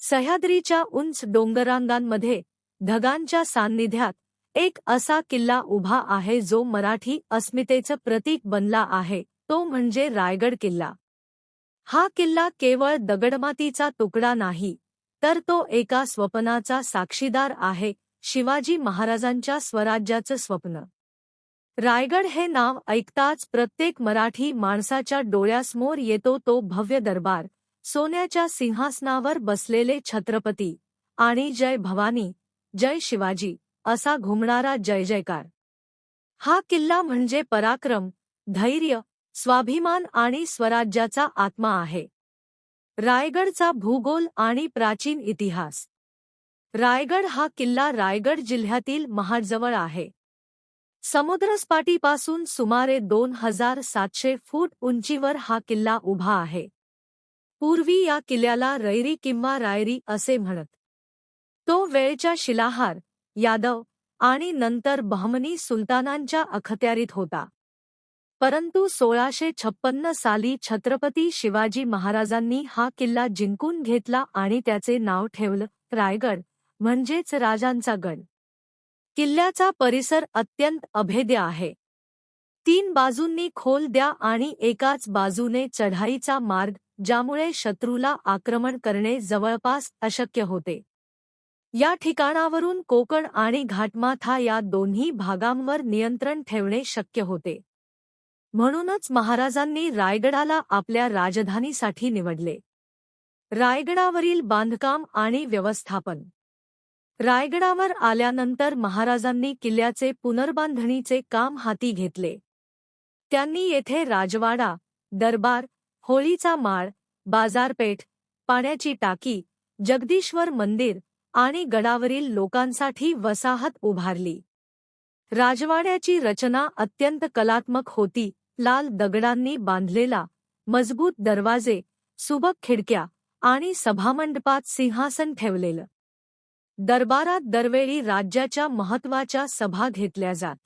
सह्याद्रीच्या उंच डोंगरांगांमध्ये ढगांच्या सान्निध्यात एक असा किल्ला उभा आहे जो मराठी अस्मितेचं प्रतीक बनला आहे तो म्हणजे रायगड किल्ला. हा किल्ला केवळ दगडमातीचा तुकडा नाही तर तो एका स्वप्नाचा साक्षीदार आहे शिवाजी महाराजांच्या स्वराज्याचं स्वप्न. रायगड हे नाव ऐकताच प्रत्येक मराठी माणसाच्या डोळ्यासमोर येतो तो भव्य दरबार सोन्याच्या सिंहासनावर बसलेले छत्रपती आणि जय भवानी जय शिवाजी असा घुमणारा जय जयकार. हा किल्ला म्हणजे पराक्रम धैर्य स्वाभिमान आणि स्वराज्याचा आत्मा आहे. रायगडचा भूगोल आणि प्राचीन इतिहास. रायगड हा किल्ला रायगड जिल्ह्यातील महाजवळ आहे. समुद्रसपाटीपासून सुमारे दोन हजार सातशे फूट उंचीवर हा किल्ला उभा आहे. पूर्वी या किल्ल्याला रैरी किंवा रायरी असे म्हणत. तो वेळच्या शिलाहार यादव आणि नंतर बहमनी सुलतानांच्या अखत्यारीत होता. परंतु सोळाशे छप्पन्न साली छत्रपती शिवाजी महाराजांनी हा किल्ला जिंकून घेतला आणि त्याचे नाव ठेवलं रायगड म्हणजेच राजांचा गड. किल्ल्याचा परिसर अत्यंत अभेद्य आहे. तीन बाजूंनी खोल द्या आणि एकाच बाजूने चढाईचा मार्ग ज्यामुळे शत्रूला आक्रमण करणे जवळपास अशक्य होते. या ठिकाणावरून कोकण आणि घाटमाथा या दोन्ही भागांवर नियंत्रण ठेवणे शक्य होते. म्हणूनच महाराजांनी रायगडाला आपल्या राजधानीसाठी निवडले. रायगडावरील बांधकाम आणि व्यवस्थापन. रायगडावर आल्यानंतर महाराजांनी किल्ल्याचे पुनर्बांधणीचे काम हाती घेतले. त्यांनी येथे राजवाडा दरबार होळीचा माळ बाजारपेठ पाण्याची टाकी जगदीश्वर मंदिर आणि गडावरील लोकांसाठी वसाहत उभारली. राजवाड्याची रचना अत्यंत कलात्मक होती. लाल दगडांनी बांधलेला मजबूत दरवाजे सुबक खिडक्या आणि सभामंडपात सिंहासन ठेवलेलं. दरबारात दरवेळी राज्याच्या महत्त्वाच्या सभा घेतल्या जात.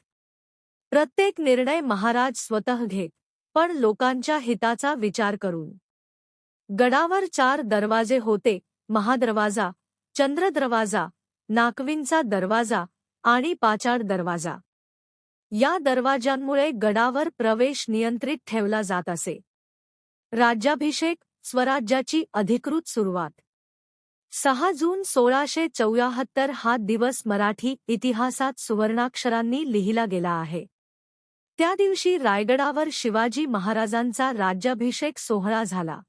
प्रत्येक निर्णय महाराज स्वतः घेत. पण लोकांच्या हिताचा विचार करून. गडावर चार दरवाजे होते महादरवाजा चंद्रदरवाजा नाकविंचा दरवाजा आणि पाचाड दरवाजा. या दरवाजांमुळे गडावर प्रवेश नियंत्रित ठेवला जात असे. राज्याभिषेक स्वराज्याची अधिकृत सुरुवात. सहा जून सोळाशे चौऱ्याहत्तर हा दिवस मराठी इतिहासात सुवर्णाक्षरांनी लिहिला गेला आहे. त्या दिवशी रायगडावर शिवाजी महाराजांचा राज्याभिषेक सोहळा झाला.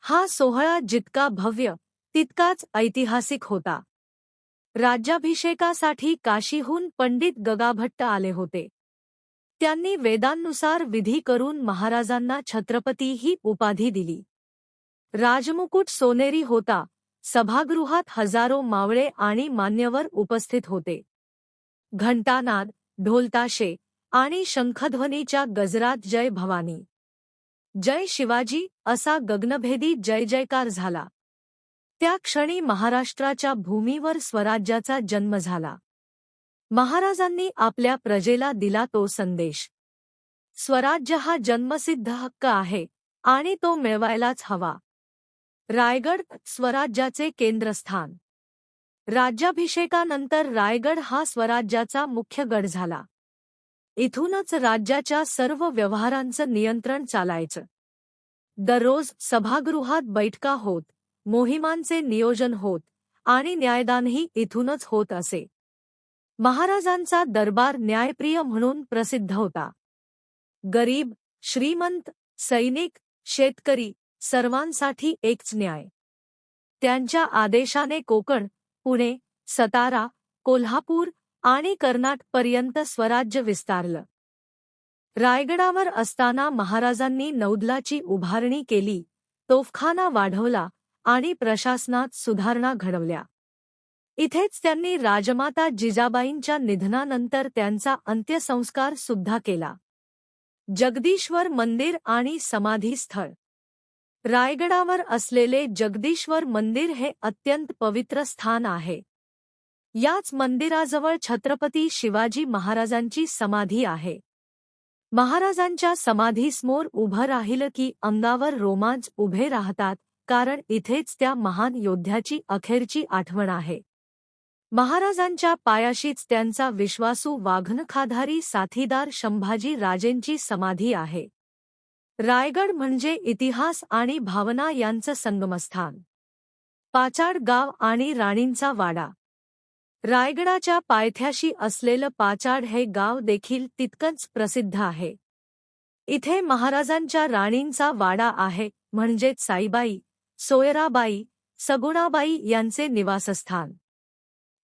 हा सोहळा जितका भव्य तितकाच ऐतिहासिक होता. राज्याभिषेकासाठी काशीहून पंडित गगाभट्ट आले होते. त्यांनी वेदांनुसार विधी करून महाराजांना छत्रपती ही उपाधी दिली. राजमुकुट सोनेरी होता सभागृहात हजारो मावळे आणि मान्यवर उपस्थित होते. घंटानाद ढोलताशे आणि शंखध्वनीच्या गजरात जय भवानी. जय शिवाजी असा गगनभेदी जय जयकार झाला. त्या क्षणी महाराष्ट्राच्या भूमीवर स्वराज्याचा जन्म झाला. महाराजांनी आपल्या प्रजेला दिला तो संदेश. स्वराज्य हा जन्मसिद्ध हक्क आहे आणि तो मिळवायलाच हवा. रायगड स्वराज्याचे केंद्रस्थान. राज्याभिषेकानंतर रायगड हा स्वराज्याचा मुख्य गड झाला. इथूनच राज्याच्या सर्व व्यवहारांचं नियंत्रण चालायचं. दररोज सभागृहात बैठका होत मोहिमांचे नियोजन होत आणि न्यायदानही इथूनच होत असे. महाराजांचा दरबार न्यायप्रिय म्हणून प्रसिद्ध होता. गरीब श्रीमंत सैनिक शेतकरी सर्वांसाठी एकच न्याय. त्यांच्या आदेशाने कोकण पुणे सतारा कोल्हापूर आणि कर्नाटपर्यंत स्वराज्य विस्तारलं. रायगडावर असताना महाराजांनी नौदलाची उभारणी केली तोफखाना वाढवला आणि प्रशासनात सुधारणा घडवल्या. इथेच त्यांनी राजमाता जिजाबाईंच्या निधनानंतर त्यांचा अंत्यसंस्कार सुद्धा केला. जगदीश्वर मंदिर आणि समाधी स्थळ रायगडावर असलेले जगदीश्वर मंदिर हे अत्यंत पवित्र स्थान आहे. याच मंदिराजवळ छत्रपती शिवाजी महाराजांची समाधी आहे. महाराजांच्या समाधीसमोर उभं राहिलं की अंगावर रोमांच उभे राहतात कारण इथेच त्या महान योद्ध्याची अखेरची आठवण आहे. महाराजांच्या पायाशीच त्यांचा विश्वासू वाघनखाधारी साथीदार संभाजी राजेंची समाधी आहे. रायगड म्हणजे इतिहास आणि भावना यांचं संगमस्थान. पाचाड गाव आणि राणींचा वाडा. रायगडाच्या पायथ्याशी असलेलं पाचाड हे गाव देखील तितकंच प्रसिद्ध आहे. इथे महाराजांच्या राणींचा वाडा आहे म्हणजेच साईबाई सोयराबाई सगुणाबाई यांचे निवासस्थान.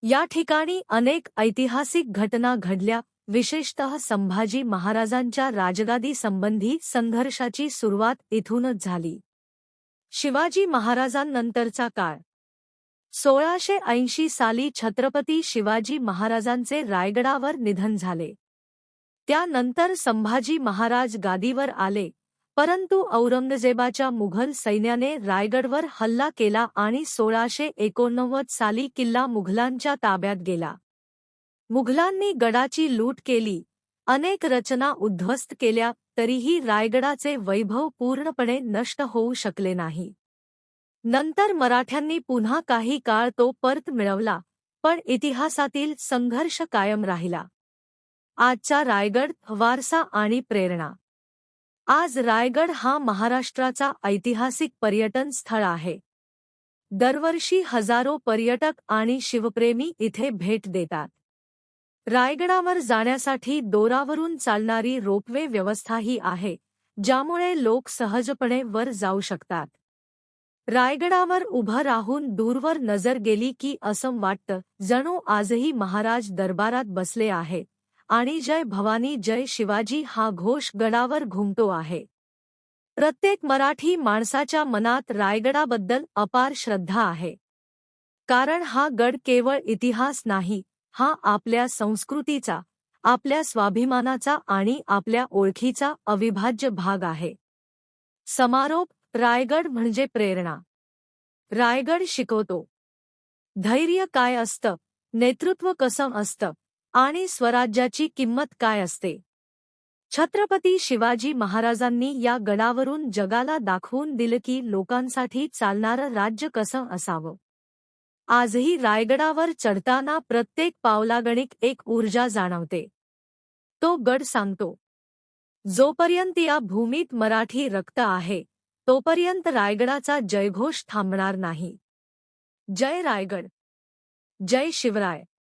या ठिकाणी अनेक ऐतिहासिक घटना घडल्या विशेषतः संभाजी महाराजांच्या राजगादी संबंधी संघर्षाची सुरुवात इथूनच झाली. शिवाजी महाराजांनंतरचा काळ. सोळाशे ऐंशी साली छत्रपती शिवाजी महाराजांचे रायगडावर निधन झाले. त्यानंतर संभाजी महाराज गादीवर आले परंतु औरंगजेबाच्या मुघल सैन्याने रायगडवर हल्ला केला आणि सोळाशे एकोणनव्वद साली किल्ला मुघलांच्या ताब्यात गेला. मुघलांनी गडाची लूट केली अनेक रचना उद्ध्वस्त केल्या तरीही रायगडाचे वैभव पूर्णपणे नष्ट होऊ शकले नाही. नंतर मराठ्यांनी पुन्हा काही काळ तो परत मिळवला पण इतिहासातील संघर्ष कायम राहिला. आजचा रायगड वारसा आणि प्रेरणा. आज रायगड हा महाराष्ट्राचा ऐतिहासिक पर्यटन स्थळ आहे. दरवर्षी हजारो पर्यटक आणि शिवप्रेमी इथे भेट देतात. रायगडावर जाण्यासाठी दोरावरून चालणारी रोपवे व्यवस्थाही आहे ज्यामुळे लोक सहजपणे वर जाऊ शकतात. रायगडावर उभं राहून दूरवर नजर गेली की असं वाटतं जणू आजही महाराज दरबारात बसले आहेत आणि जय भवानी जय शिवाजी हा घोष गडावर घुमतो आहे. प्रत्येक मराठी माणसाच्या मनात रायगडाबद्दल अपार श्रद्धा आहे. कारण हा गड केवळ इतिहास नाही हा आपल्या संस्कृतीचा आपल्या स्वाभिमानाचा आणि आपल्या ओळखीचा अविभाज्य भाग आहे. समारोप रायगड म्हणजे प्रेरणा. रायगड शिकवतो. धैर्य काय असतं? नेतृत्व कसं असतं? आणि स्वराज्याची किंमत काय असते? छत्रपती शिवाजी महाराजांनी या गडावरून जगाला दाखवून दिलं की लोकांसाठी चालणारं राज्य कसं असावं? आजही रायगडावर चढताना प्रत्येक पावलागणिक एक ऊर्जा जाणवते. तो गड सांगतो. जोपर्यंत या भूमीत मराठी रक्त आहे तोपर्यंत रायगडाचा जयघोष थांबणार नाही. जय रायगड. जय शिवराय.